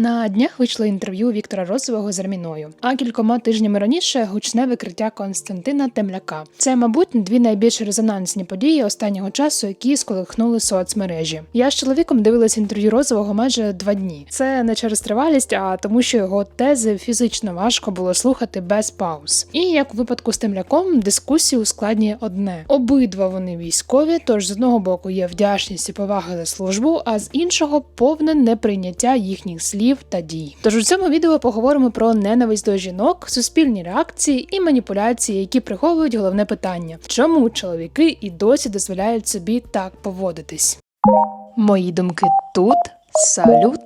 На днях вийшло інтерв'ю Віктора Розового з Арміною, а кількома тижнями раніше гучне викриття Константина Темляка. Це, мабуть, дві найбільш резонансні події останнього часу, які сколихнули соцмережі. Я з чоловіком дивилась інтерв'ю Розового майже два дні. Це не через тривалість, а тому, що його тези фізично важко було слухати без пауз. І як у випадку з Темляком, дискусію ускладнює одне: обидва вони військові, тож з одного боку є вдячність і повага за службу, а з іншого повне неприйняття їхніх слів та дій. Тож у цьому відео поговоримо про ненависть до жінок, суспільні реакції і маніпуляції, які приховують головне питання: чому чоловіки і досі дозволяють собі так поводитись? Мої думки тут. Салют!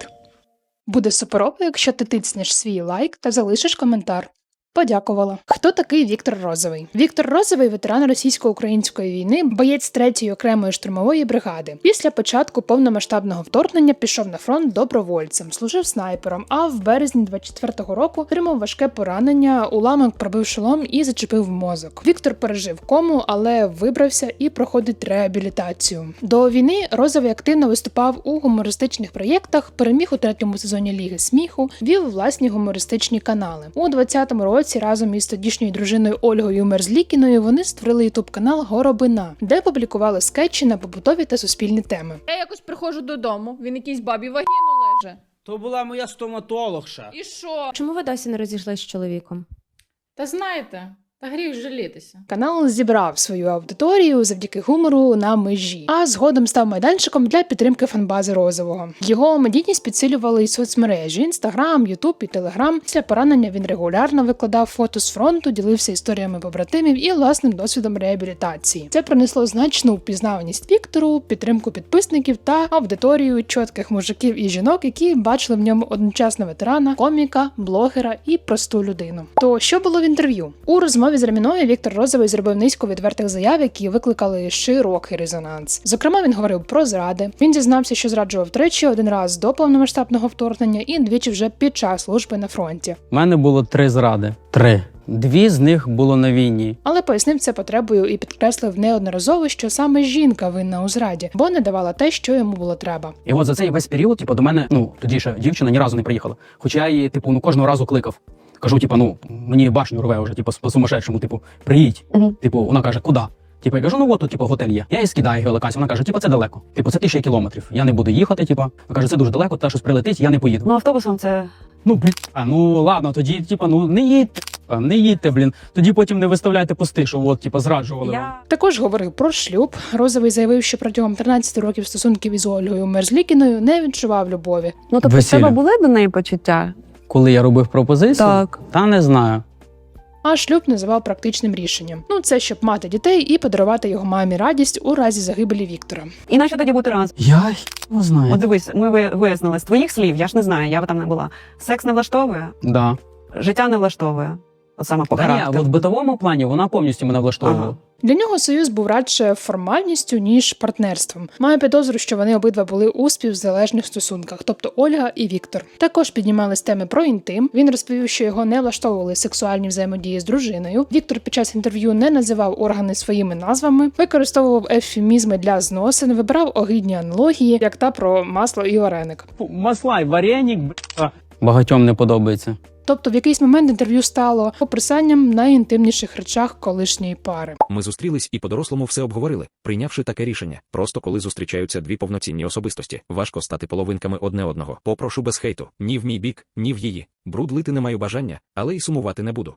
Буде суперово, якщо ти тицнеш свій лайк та залишиш коментар. Подякувала. Хто такий Віктор Розовий? Віктор Розовий ветеран російсько-української війни, боєць 3-ї окремої штурмової бригади. Після початку повномасштабного вторгнення пішов на фронт добровольцем, служив снайпером. А в березні 24-го року отримав важке поранення, уламок пробив шолом і зачепив мозок. Віктор пережив кому, але вибрався і проходить реабілітацію. До війни Розовий активно виступав у гумористичних проєктах, переміг у третьому сезоні Ліги сміху, вів власні гумористичні канали. У 20-му році разом із тодішньою дружиною Ольгою Мерзлікіною вони створили ютуб канал Горобина, де публікували скетчі на побутові та суспільні теми. Я якось приходжу додому, він якийсь бабі вагіну леже. То була моя стоматологша. І що? Чому ви досі не розійшлися з чоловіком? Та знаєте, та гріх жалітися. Канал зібрав свою аудиторію завдяки гумору на межі, а згодом став майданчиком для підтримки фанбази розового. Його медійність підсилювали і соцмережі: інстаграм, ютуб і телеграм. Після поранення він регулярно викладав фото з фронту, ділився історіями побратимів і власним досвідом реабілітації. Це принесло значну впізнаваність Віктору, підтримку підписників та аудиторію чітких мужиків і жінок, які бачили в ньому одночасно ветерана, коміка, блогера і просту людину. То що було в інтерв'ю? У розмові з Реміною Віктор Розовий зробив низку відвертих заяв, які викликали широкий резонанс. Зокрема, він говорив про зради. Він зізнався, що зраджував тричі один раз до повномасштабного вторгнення і двічі вже під час служби на фронті. У мене було три зради. Три. Дві з них було на війні. Але пояснив це потребою і підкреслив неодноразово, що саме жінка винна у зраді, бо не давала те, що йому було треба. І от за цей весь період, типу, до мене, ну тоді ще дівчина ні разу не приїхала. Хоча я її, типу, ну кожного разу кликав. Кажу, типу, ну мені башню рве вже, типу, по сумасшедшому, типу, приїдь. Мгм. Типу, вона каже, куди? Типу, я кажу, ну от тут, типу, готель є. Я її скидаю геолокацію. Вона каже, типу, це далеко. Типу, це тисяча кілометрів. Я не буду їхати. Типу, вона каже, це дуже далеко, та щось прилетить, я не поїду. Ну, автобусом це Ну, блін, а ну ладно, тоді, типу, ну не їдьте, не їдьте, блін. Тоді потім не виставляйте пости, що от, типу, зраджували вам. я. Також говорив про шлюб. Розовий заявив, що протягом 13 років стосунків із Ольгою Мерзлікіною не відчував любові. Ну, тобто, в Весілля. тебе були до неї почуття? Коли я робив пропозицію, Так. та не знаю. А шлюб називав практичним рішенням. Ну це щоб мати дітей і подарувати його мамі радість у разі загибелі Віктора. І на тоді бути разом? Я не знаю. От дивись, ми ви- вияснили з твоїх слів, я ж не знаю, я там не була. Секс не влаштовує, Да. життя не влаштовує. От саме по Та ні, от в битовому плані вона повністю мене влаштовувала. Ага. Для нього союз був радше формальністю ніж партнерством. Маю підозру, що вони обидва були у співзалежних стосунках, тобто Ольга і Віктор. Також піднімались теми про інтим. Він розповів, що його не влаштовували сексуальні взаємодії з дружиною. Віктор під час інтерв'ю не називав органи своїми назвами, використовував ефемізми для зносин, вибирав огидні аналогії, як та про масло і вареник. Масла і вареник. Багатьом не подобається. Тобто, в якийсь момент інтерв'ю стало описанням найінтимніших речах колишньої пари. Ми зустрілись і по-дорослому все обговорили, прийнявши таке рішення. Просто коли зустрічаються дві повноцінні особистості, важко стати половинками одне одного. Попрошу без хейту, ні в мій бік, ні в її. Бруд лити не маю бажання, але й сумувати не буду.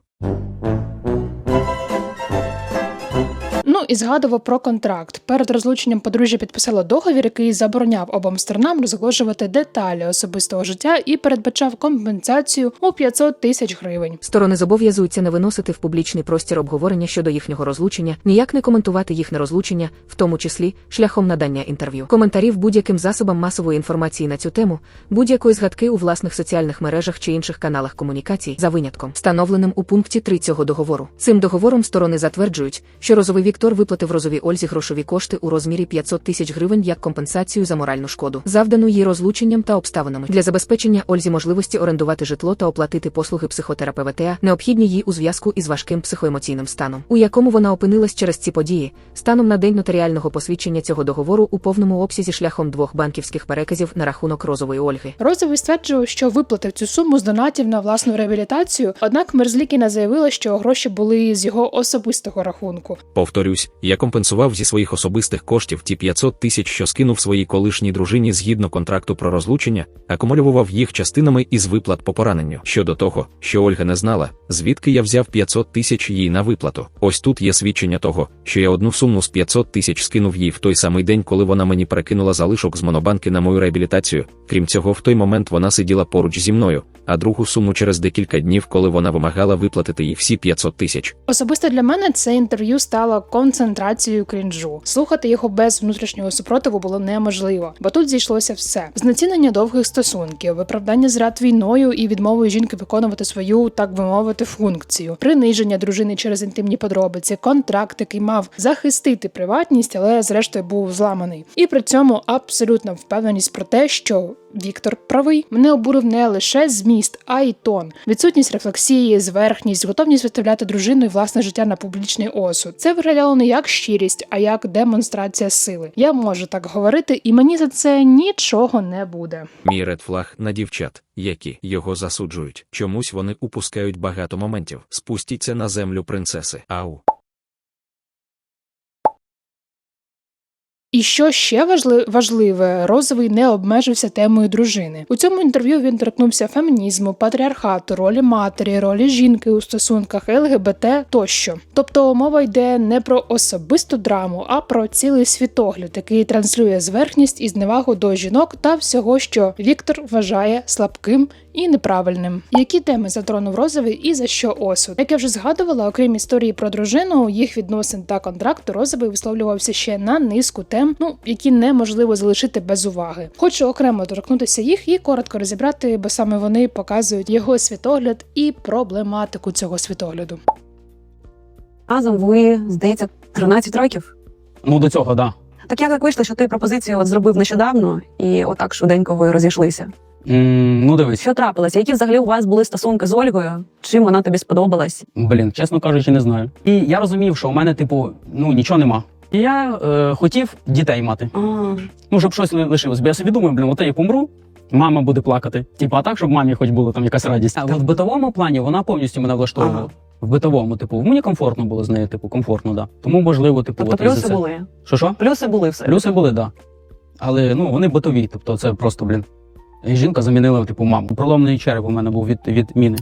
І згадував про контракт. Перед розлученням подружжя підписало договір, який забороняв обом сторонам розголошувати деталі особистого життя і передбачав компенсацію у 500 тисяч гривень. Сторони зобов'язуються не виносити в публічний простір обговорення щодо їхнього розлучення, ніяк не коментувати їхнє розлучення, в тому числі шляхом надання інтерв'ю, коментарів будь-яким засобам масової інформації на цю тему, будь-якої згадки у власних соціальних мережах чи інших каналах комунікацій за винятком, встановленим у пункті 3 цього договору. Цим договором сторони затверджують, що розовий Віктор виплатив розовій Ользі грошові кошти у розмірі 500 тисяч гривень як компенсацію за моральну шкоду, завдану їй розлученням та обставинами для забезпечення Ользі можливості орендувати житло та оплатити послуги психотерапевта, необхідні їй у зв'язку із важким психоемоційним станом, у якому вона опинилась через ці події, станом на день нотаріального посвідчення цього договору у повному обсязі шляхом двох банківських переказів на рахунок розової Ольги. Розовий стверджував, що виплатив цю суму з донатів на власну реабілітацію, однак Мерзлікіна заявила, що гроші були з його особистого рахунку. Повторюсь, я компенсував зі своїх особистих коштів ті 500 тисяч, що скинув своїй колишній дружині згідно контракту про розлучення, акумулював їх частинами із виплат по пораненню. Щодо того, що Ольга не знала, звідки я взяв 500 тисяч їй на виплату. Ось тут є свідчення того, що я одну суму з 500 тисяч скинув їй в той самий день, коли вона мені перекинула залишок з монобанки на мою реабілітацію. Крім цього, в той момент вона сиділа поруч зі мною, а другу суму через декілька днів, коли вона вимагала виплатити їй всі 500 тисяч. Особисто для мене це інтерв'ю стало концентрацією крінжу. Слухати його без внутрішнього супротиву було неможливо, бо тут зійшлося все: знецінення довгих стосунків, виправдання зрад війною і відмовою жінки виконувати свою, так би мовити, функцію, приниження дружини через інтимні подробиці, контракт, який мав захистити приватність, але зрештою був зламаний. І при цьому абсолютна впевненість про те, що Віктор правий. Мене обурив не лише зміст, а й тон, відсутність рефлексії, зверхність, готовність виставляти дружину і власне життя на публічний осуд. Це виглядало не як щирість, а як демонстрація сили. Я можу так говорити, і мені за це нічого не буде. Мій редфлаг на дівчат, які його засуджують. Чомусь вони упускають багато моментів. Спустіться на землю принцеси. Ау. І що ще важливе, розовий не обмежився темою дружини. У цьому інтерв'ю він торкнувся фемінізму, патріархату, ролі матері, ролі жінки у стосунках ЛГБТ тощо. Тобто мова йде не про особисту драму, а про цілий світогляд, який транслює зверхність і зневагу до жінок та всього, що Віктор вважає слабким і неправильним. Які теми затронув розовий і за що осуд? Як я вже згадувала, окрім історії про дружину, їх відносин та контракту, розовий висловлювався ще на низку тем, ну які неможливо залишити без уваги. Хочу окремо торкнутися їх і коротко розібрати, бо саме вони показують його світогляд і проблематику цього світогляду. Разом ви, здається, 13 років. Ну до цього, да. Так як так вийшло, що ти пропозицію от зробив нещодавно, і отак швиденько ви розійшлися. М, ну дивись, Що трапилося? Які взагалі у вас були стосунки з Ольгою? Чим вона тобі сподобалась? блін, чесно кажучи, не знаю. І я розумів, що у мене, типу, ну нічого нема. І я е, хотів дітей мати. А, Ну, щоб щось ли- лишилось. Бо я собі думаю, блін, от я помру, мама буде плакати. Типу, а так, щоб мамі хоч було там якась радість. Але в битовому плані вона повністю мене влаштовувала. Ага. В битовому, типу, мені комфортно було з нею, типу, комфортно, да. Тому можливо, типу, тобто от із-за плюси це. були. Що що? Плюси були все. Плюси були, да. Але ну вони битові, тобто це просто, блін. Жінка замінила, типу, маму. Проломний череп у мене був від, від міни,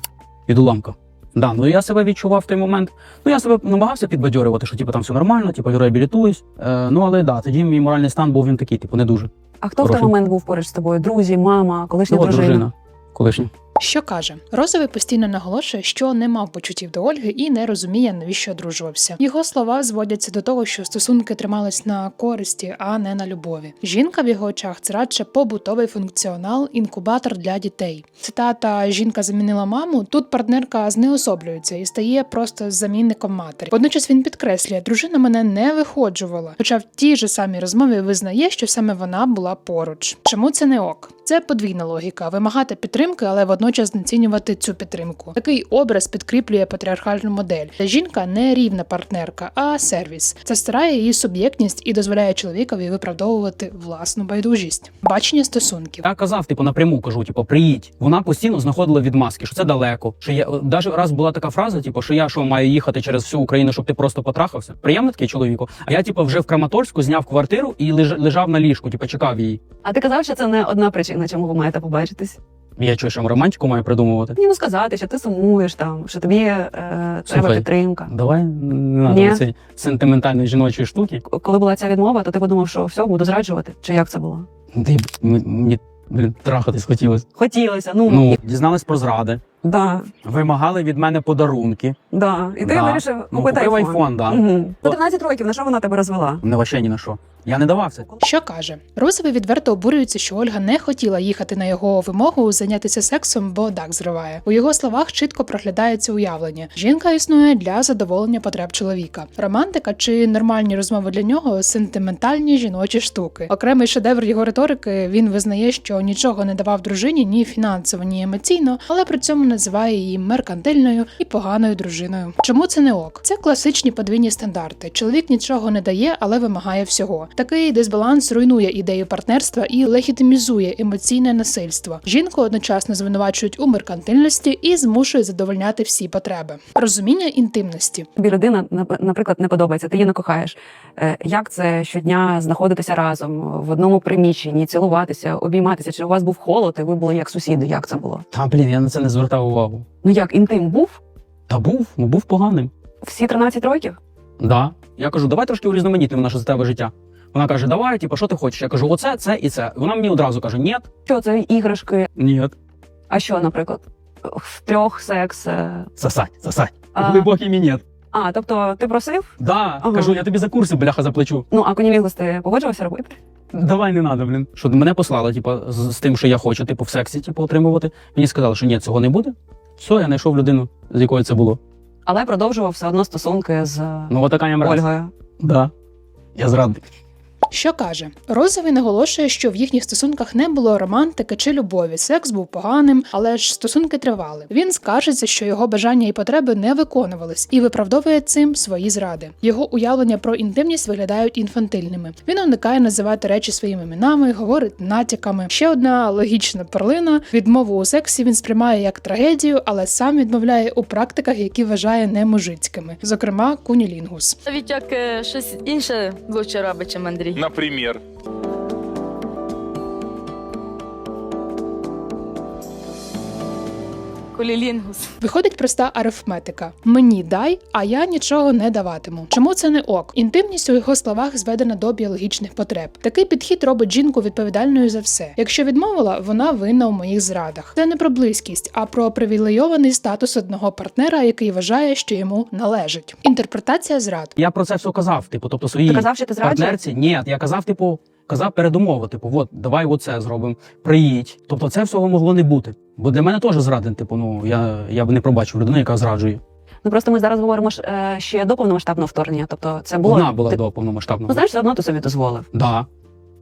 від уламка. Да, ну я себе відчував в той момент. Ну я себе намагався підбадьорювати, що типу там все нормально, типу реабілітуюсь. Е, ну але да, тоді мій моральний стан був він такий, типу, не дуже. А хто в той момент був поруч з тобою? Друзі, мама, колишня Ну, дружина? дружина колишня. Що каже, Розовий постійно наголошує, що не мав почуттів до Ольги і не розуміє, навіщо одружувався. Його слова зводяться до того, що стосунки тримались на користі, а не на любові. Жінка в його очах це радше побутовий функціонал, інкубатор для дітей. Цитата Жінка замінила маму. Тут партнерка знеособлюється і стає просто замінником матері. Водночас він підкреслює, дружина мене не виходжувала, хоча в тій же самій розмові визнає, що саме вона була поруч. Чому це не ок? Це подвійна логіка: вимагати підтримки, але водночас знецінювати цю підтримку. Такий образ підкріплює патріархальну модель. Жінка не рівна партнерка, а сервіс. Це стирає її суб'єктність і дозволяє чоловікові виправдовувати власну байдужість. Бачення стосунків. Я казав, типу, напряму кажу, типу, приїдь. Вона постійно знаходила відмазки, що це далеко. Що я навіть раз була така фраза, типу, що я що маю їхати через всю Україну, щоб ти просто потрахався. Приємно такий чоловіку. А я, типу, вже в Краматорську зняв квартиру і леж- лежав на ліжку, типу, чекав її. А ти казав, що це не одна причина, чому ви маєте побачитись? Я чую, що романтику маю придумувати. Ні, ну сказати, що ти сумуєш там, що тобі е, треба Слухай. підтримка. Давай не цієї сентиментальної жіночої штуки. Коли була ця відмова, то ти подумав, що все, буду зраджувати? Чи як це було? Ти мені блін, трахатись хотілося. Хотілося, ну, Ну, дізнались про зради. Да, Вимагали від мене подарунки. да. І ти Да. вирішив Ну, купити купив айфон. айфон, да. Угу. По 13 років, на що вона тебе розвела? Не вообще ні на що. Я не давав це. Що каже? Розовий відверто обурюється, що Ольга не хотіла їхати на його вимогу зайнятися сексом, бо дах зриває. У його словах чітко проглядається уявлення. Жінка існує для задоволення потреб чоловіка. Романтика чи нормальні розмови для нього сентиментальні жіночі штуки. Окремий шедевр його риторики він визнає, що нічого не давав дружині ні фінансово, ні емоційно, але при цьому називає її меркантильною і поганою дружиною. Чому це не ок? Це класичні подвійні стандарти. Чоловік нічого не дає, але вимагає всього. Такий дисбаланс руйнує ідею партнерства і легітимізує емоційне насильство. Жінку одночасно звинувачують у меркантильності і змушують задовольняти всі потреби. Розуміння інтимності. Тобі людина, наприклад, не подобається, ти її не кохаєш. Е, Як це щодня знаходитися разом в одному приміщенні, цілуватися, обійматися? Чи у вас був холод, і ви були як сусіди? Як це було? Та блін, я на це не звертав увагу. Ну як інтим був Та був, ну був поганим. всі 13 років? Да. Я кажу, давай трошки урізноманітнимо наше життєве життя. Вона каже, давай, типу, що ти хочеш? Я кажу, оце, це і це. Вона мені одразу каже, ні, Що це іграшки? ні, А що, наприклад, в трьох секс? е, сосать, сосать. А. Глибокий мінет. А, тобто ти просив? Да, Ага. кажу, я тобі за курси бляха заплачу. Ну а конілінгус ти погоджувався робити? Давай не надо, блін. Що мене послали, типу, з, з тим, що я хочу, типу, в сексі, типу, отримувати. Мені сказали, що ні, цього не буде. Все, я знайшов людину, з якою це було. Але продовжував все одно стосунки з Ну, отака я мразь. Ольгою. Да. Я зрадник. Що каже? Розовий наголошує, що в їхніх стосунках не було романтики чи любові. Секс був поганим, але ж стосунки тривали. Він скаржиться, що його бажання і потреби не виконувались, і виправдовує цим свої зради. Його уявлення про інтимність виглядають інфантильними. Він уникає називати речі своїми іменами, говорить натяками. Ще одна логічна перлина: відмову у сексі він сприймає як трагедію, але сам відмовляє у практиках, які вважає немужицькими, зокрема кунілінгус. Навіть як е, щось інше лучше робить, чим Андрій. Например. Кулілінгус. Виходить проста арифметика: мені дай, а я нічого не даватиму. Чому це не ок? Інтимність у його словах зведена до біологічних потреб. Такий підхід робить жінку відповідальною за все. Якщо відмовила, вона винна у моїх зрадах. Це не про близькість, а про привілейований статус одного партнера, який вважає, що йому належить. Інтерпретація зрад. Я про це все казав, типу, тобто своїй Ти казав, що ти зраджуєш? партнерці. Ні, я казав, типу, казав передумову, типу, от, давай оце зробимо, приїдь. Тобто це всього могло не бути. Бо для мене теж зраден, типу, ну я, я б не пробачив людину, яка зраджує. Ну просто ми зараз говоримо ж е, ще до повномасштабного вторгнення. Тобто це було Вона була ти- до повномасштабного. Ну знаєш, все одно ти собі дозволив. Да.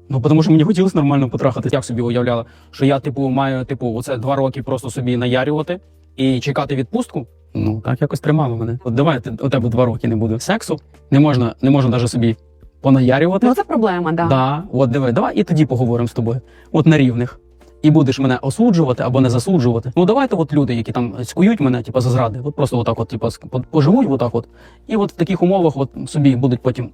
Ну, тому що мені хотілося нормально потрахати. Як собі уявляла, що я, типу, маю, типу, оце два роки просто собі наярювати і чекати відпустку. Ну, так якось тримало мене. От давай у тебе два роки не буде сексу. Не можна, не можна навіть собі понаярювати. Ну це проблема, да. Да, от диви, давай і тоді поговоримо з тобою. От на рівних. І будеш мене осуджувати або не засуджувати. Ну давайте, от люди, які там скують мене, типу, за зради, от просто отак, от, типу, поживуть, отак от. І от в таких умовах от собі будуть потім,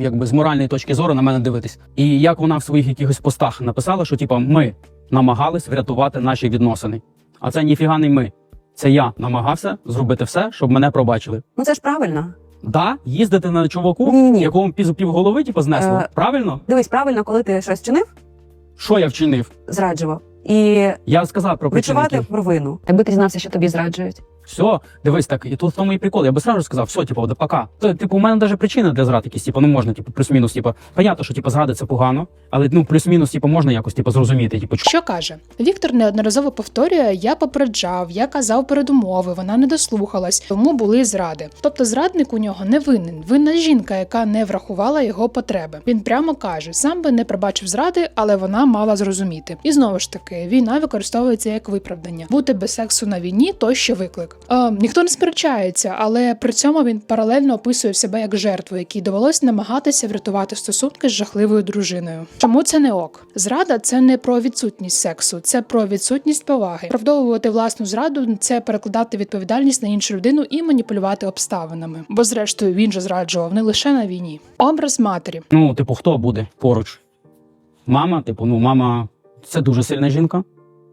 якби з моральної точки зору на мене дивитись. І як вона в своїх якихось постах написала, що типу, ми намагались врятувати наші відносини. А це ніфіга не ми. Це я намагався зробити все, щоб мене пробачили. Ну це ж правильно. Да, їздити на чуваку, Ні-ні-ні. якому пізу пів голови, типу, знесло. Е, Правильно? Дивись, правильно, коли ти щось чинив, Що я вчинив? зраджував. І Я сказав про відчувати провину. Якби ти дізнався, що тобі зраджують. Все, дивись так, і тут в тому і прикол. Я би сразу сказав, все, типу, да пока. То, типу, у мене навіть причини для зрад якісь, типу, ну можна, типу, плюс-мінус, типу, понятно, що типу, зради це погано, але ну плюс-мінус, типу, можна якось типу, зрозуміти. Типу, Що каже? Віктор неодноразово повторює: я попереджав, я казав передумови, вона не дослухалась, тому були зради. Тобто зрадник у нього не винен. Винна жінка, яка не врахувала його потреби. Він прямо каже: сам би не пробачив зради, але вона мала зрозуміти. І знову ж таки, війна використовується як виправдання. Бути без сексу на війні то ще виклик. Е, ніхто не сперечається, але при цьому він паралельно описує себе як жертву, якій довелось намагатися врятувати стосунки з жахливою дружиною. Чому це не ок? Зрада це не про відсутність сексу, це про відсутність поваги. Правдовувати власну зраду це перекладати відповідальність на іншу людину і маніпулювати обставинами. Бо, зрештою, він же зраджував не лише на війні. Образ матері. ну, типу, хто буде поруч? Мама, типу, ну, мама це дуже сильна жінка,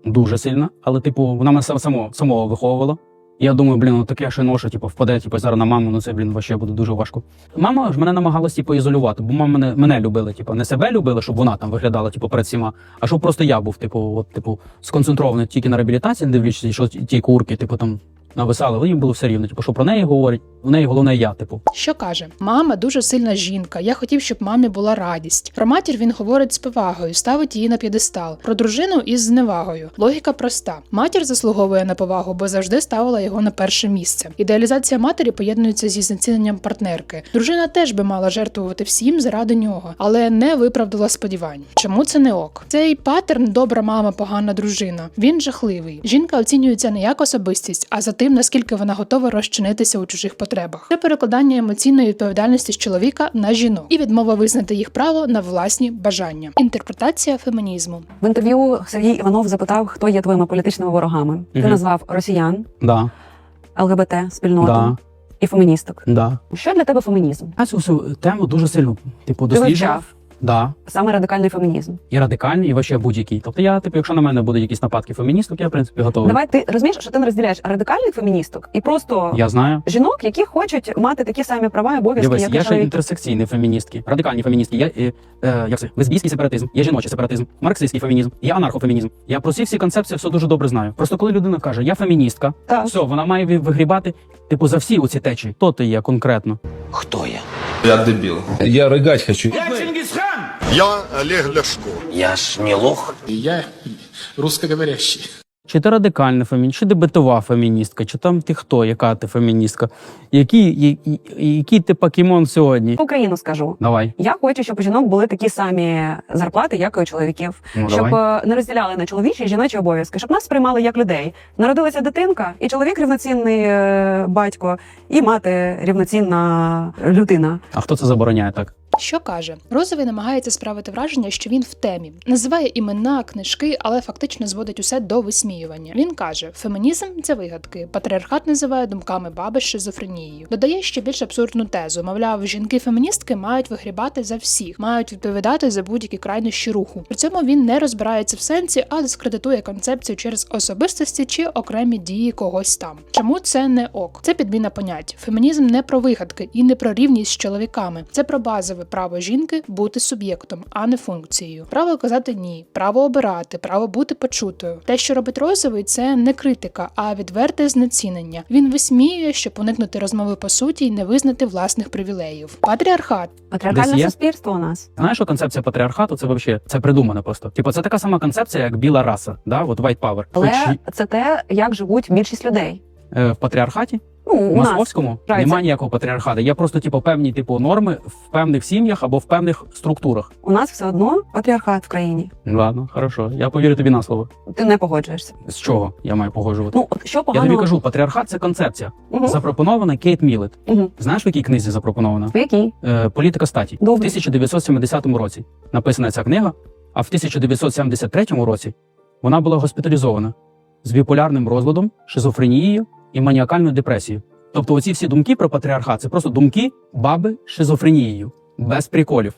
дуже сильна, але, типу, вона мене сам- само, самого виховувала. Я думаю, блін, ну таке ще ноша, типу, впаде, типу, зараз на маму, ну це, блін, вообще буде дуже важко. Мама ж мене намагалась, типу, ізолювати, бо мама мене, мене любила, типу, не себе любила, щоб вона там виглядала, типу, перед всіма, а щоб просто я був, типу, от, типу, сконцентрований тільки на реабілітації, не дивлячись, що ті курки, типу, там нависали, їм було все рівно, типу, що про неї говорять, у неї головне я, типу. Що каже: мама дуже сильна жінка. Я хотів, щоб мамі була радість. Про матір він говорить з повагою, ставить її на п'єдестал. Про дружину із зневагою. Логіка проста: матір заслуговує на повагу, бо завжди ставила його на перше місце. Ідеалізація матері поєднується зі знеціненням партнерки. Дружина теж би мала жертвувати всім заради нього, але не виправдала сподівань. Чому це не ок? Цей паттерн добра мама, погана дружина. Він жахливий. Жінка оцінюється не як особистість, а за тим, наскільки вона готова розчинитися у чужих потребах. Це перекладання емоційної відповідальності з чоловіка на жінок і відмова визнати їх право на власні бажання. Інтерпретація фемінізму. В інтерв'ю Сергій Іванов запитав, хто є твоїми політичними ворогами. Ти назвав росіян, Да, ЛГБТ, спільноту да, і феміністок. да. Що для тебе фемінізм? Я цю всю тему дуже сильно, типу, досліджував. Да. саме радикальний фемінізм. І радикальний, і вообще будь-який. Тобто я, типу, якщо на мене будуть якісь нападки феміністок, я в принципі готовий. Давай ти розумієш, що ти не розділяєш радикальних феміністок і просто Я знаю. жінок, які хочуть мати такі самі права і обов'язки, Дивись, як є ще чоловіки. інтерсекційні феміністки, радикальні феміністки, є е, е, як це, лесбійський сепаратизм, є жіночий сепаратизм, марксистський фемінізм, є анархофемінізм. Я про ці всі концепції все дуже добре знаю. Просто коли людина каже, я феміністка, Так. все, вона має вигрібати, типу, за всі оці течії. Хто ти є конкретно? Хто Я Я дебіл. Я ригать хочу. Я Олег Ляшко. Я ж не лох. Я русскоговорящий. Чи ти радикальна феміністка, чи ти битова феміністка, чи там ти хто, яка ти феміністка? Який, який, ти покемон сьогодні? Україну скажу. Давай. Я хочу, щоб у жінок були такі самі зарплати, як і у чоловіків, Ну, щоб давай. е, не розділяли на чоловічі і жіночі обов'язки, щоб нас сприймали як людей. Народилася дитинка, і чоловік рівноцінний е, батько, і мати рівноцінна людина. А хто це забороняє так? Що каже? Розовий намагається справити враження, що він в темі, називає імена, книжки, але фактично зводить усе до висміювання. Він каже: фемінізм це вигадки. Патріархат називає думками баби шизофренією. Додає ще більш абсурдну тезу. Мовляв, жінки-феміністки мають вигрібати за всіх, мають відповідати за будь-які крайнощі руху. При цьому він не розбирається в сенсі, а дискредитує концепцію через особистості чи окремі дії когось там. Чому це не ок? Це підміна понять. Фемінізм не про вигадки і не про рівність з чоловіками. Це про базове право жінки бути суб'єктом, а не функцією. Право казати ні, право обирати, право бути почутою. Те, що робить розовий, це не критика, а відверте знецінення. Він висміює, щоб уникнути розмови по суті і не визнати власних привілеїв. Патріархат Патріархальне суспільство у нас. Знаєш, що концепція патріархату це вообще це придумано просто. Типу, це така сама концепція, як біла раса, да? От white power. Але Хоч це те, як живуть більшість людей. е, в патріархаті Ну, у нас. московському Вважається. немає ніякого патріархату. Є просто типу певні типу норми в певних сім'ях або в певних структурах. У нас все одно патріархат в країні. Ладно, хорошо. Я повірю тобі на слово. Ти не погоджуєшся. З чого я маю погоджувати? Ну, от що я тобі кажу, патріархат це концепція. Угу. Запропонована Кейт Мілет. Угу. Знаєш, в якій книзі запропонована? В якій? Е, Політика статі. Добре. В 1970 році написана ця книга, а в 1973 році вона була госпіталізована з біполярним розладом, шизофренією і маніакальну депресію. Тобто, оці всі думки про патріархат це просто думки баби шизофренією, без приколів.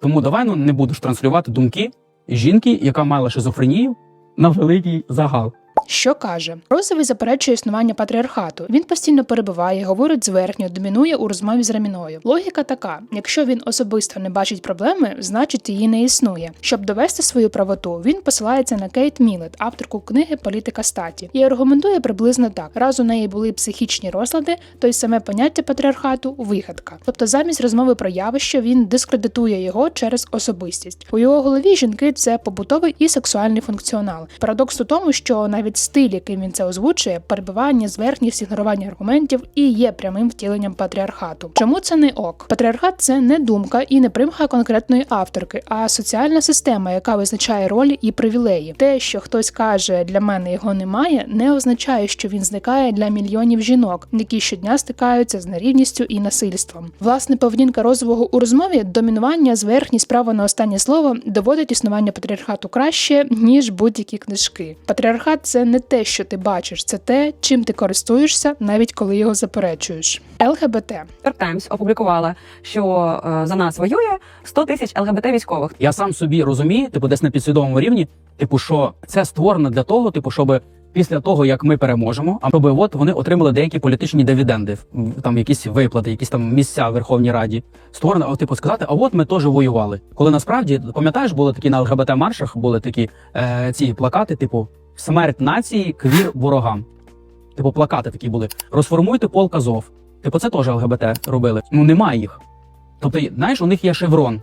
Тому давай ну, не будеш транслювати думки жінки, яка мала шизофренію, на великий загал. Що каже? Розовий заперечує існування патріархату. Він постійно перебиває, говорить зверхньо, домінує у розмові з Раміною. Логіка така: якщо він особисто не бачить проблеми, значить її не існує. Щоб довести свою правоту, він посилається на Кейт Мілет, авторку книги Політика статі, і аргументує приблизно так: раз у неї були психічні розлади, то й саме поняття патріархату вигадка. Тобто, замість розмови про явище він дискредитує його через особистість. У його голові жінки це побутовий і сексуальний функціонал. Парадокс у тому, що навіть стиль, яким він це озвучує, перебивання зверхність, ігнорування аргументів і є прямим втіленням патріархату. Чому це не ок? Патріархат це не думка і не примха конкретної авторки, а соціальна система, яка визначає ролі і привілеї. Те, що хтось каже, для мене його немає, не означає, що він зникає для мільйонів жінок, які щодня стикаються з нерівністю і насильством. Власне, поведінка розового у розмові, домінування, зверхність, право на останнє слово доводить існування патріархату краще ніж будь-які книжки. Патріархат це не те, що ти бачиш, це те, чим ти користуєшся, навіть коли його заперечуєш. ЛГБТ Times опублікувала, що е, за нас воює 100 тисяч ЛГБТ військових. Я сам собі розумію, типу, десь на підсвідомому рівні, типу, що це створено для того, типу, щоб після того, як ми переможемо, а щоб от вони отримали деякі політичні дивіденди, там якісь виплати, якісь там місця в Верховній Раді створено, а типу сказати, а от ми теж воювали. Коли насправді пам'ятаєш, були такі на ЛГБТ маршах, були такі е, ці плакати, типу смерть нації, квір ворогам. Типу, плакати такі були. Розформуйте полк Азов. Типу, це теж ЛГБТ робили. Ну немає їх. Тобто, знаєш, у них є шеврон.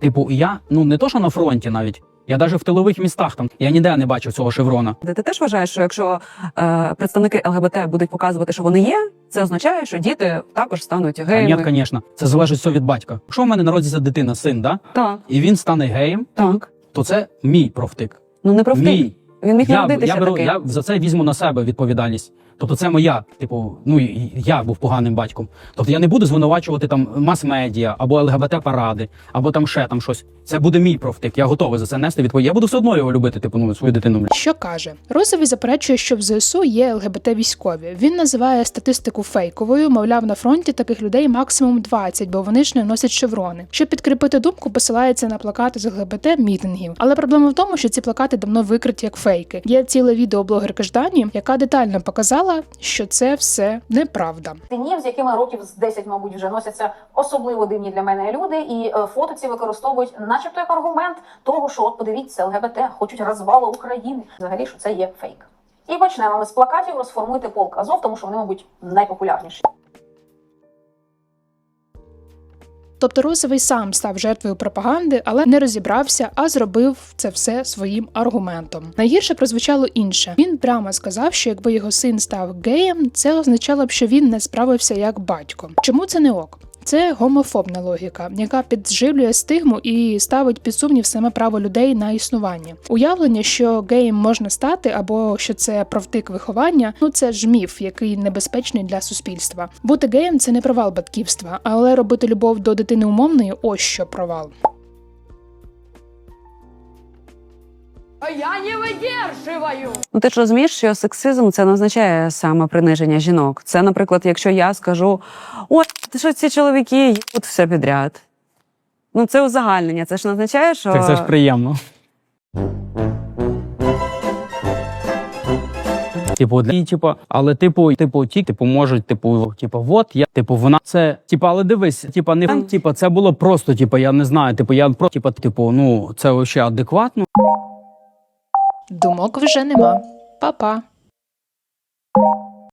Типу, я ну не то, що на фронті навіть. Я навіть в тилових містах там я ніде не бачив цього шеврона. Ти теж вважаєш, що якщо е, представники ЛГБТ будуть показувати, що вони є, це означає, що діти також стануть геями? ні, звісно, це залежить все від батька. Якщо в мене народиться дитина, син, да? Так, і він стане геєм, так. то це мій профтик. Ну не про Мій. Він міг Я, народитися я беру, таким. я за це візьму на себе відповідальність. Тобто, це моя, типу, ну і я був поганим батьком. Тобто я не буду звинувачувати там мас-медіа або ЛГБТ паради, або там ще там щось. Це буде мій профтик. Я готовий за це нести відповідь. Я буду все одно його любити, типу, ну свою дитину. бля. Що каже? Розовий заперечує, що в ЗСУ є ЛГБТ військові. Він називає статистику фейковою. Мовляв, на фронті таких людей максимум 20, бо вони ж не носять шеврони. Щоб підкріпити думку, посилається на плакати з ЛГБТ мітингів. Але проблема в тому, що ці плакати давно викриті як фейки. Є ціле відео блогерки Ждані, яка детально показала, що це все неправда. Тинів, з якими років з 10, мабуть, вже носяться особливо дивні для мене люди, і е, фото ці використовують, начебто, як аргумент того, що от подивіться, ЛГБТ хочуть розвалу України. Взагалі, що це є фейк. І почнемо ми з плакатів розформуйте полк Азов, тому що вони, мабуть, найпопулярніші. Тобто Розовий сам став жертвою пропаганди, але не розібрався, а зробив це все своїм аргументом. Найгірше прозвучало інше. Він прямо сказав, що якби його син став геєм, це означало б, що він не справився як батько. Чому це не ок? Це гомофобна логіка, яка підживлює стигму і ставить під сумнів саме право людей на існування. Уявлення, що геєм можна стати, або що це провтик виховання, ну це ж міф, який небезпечний для суспільства. Бути геєм це не провал батьківства, але робити любов до дитини умовної ось що провал. А я не видерживаю. Ну ти ж розумієш, що сексизм це не означає саме приниження жінок. Це, наприклад, якщо я скажу: ой, ти що ці чоловіки їдуть все підряд. Ну, це узагальнення. Це ж не означає, що Так це ж приємно. Типу, і, типу, але типу, типу, ті, типу, можуть, типу, типу, от я, типу, вона це, типу, але дивись, типу, не типу, це було просто, типу, я не знаю, типу, я про, типу, типу, ну, це вообще адекватно. Думок вже нема. Па-па!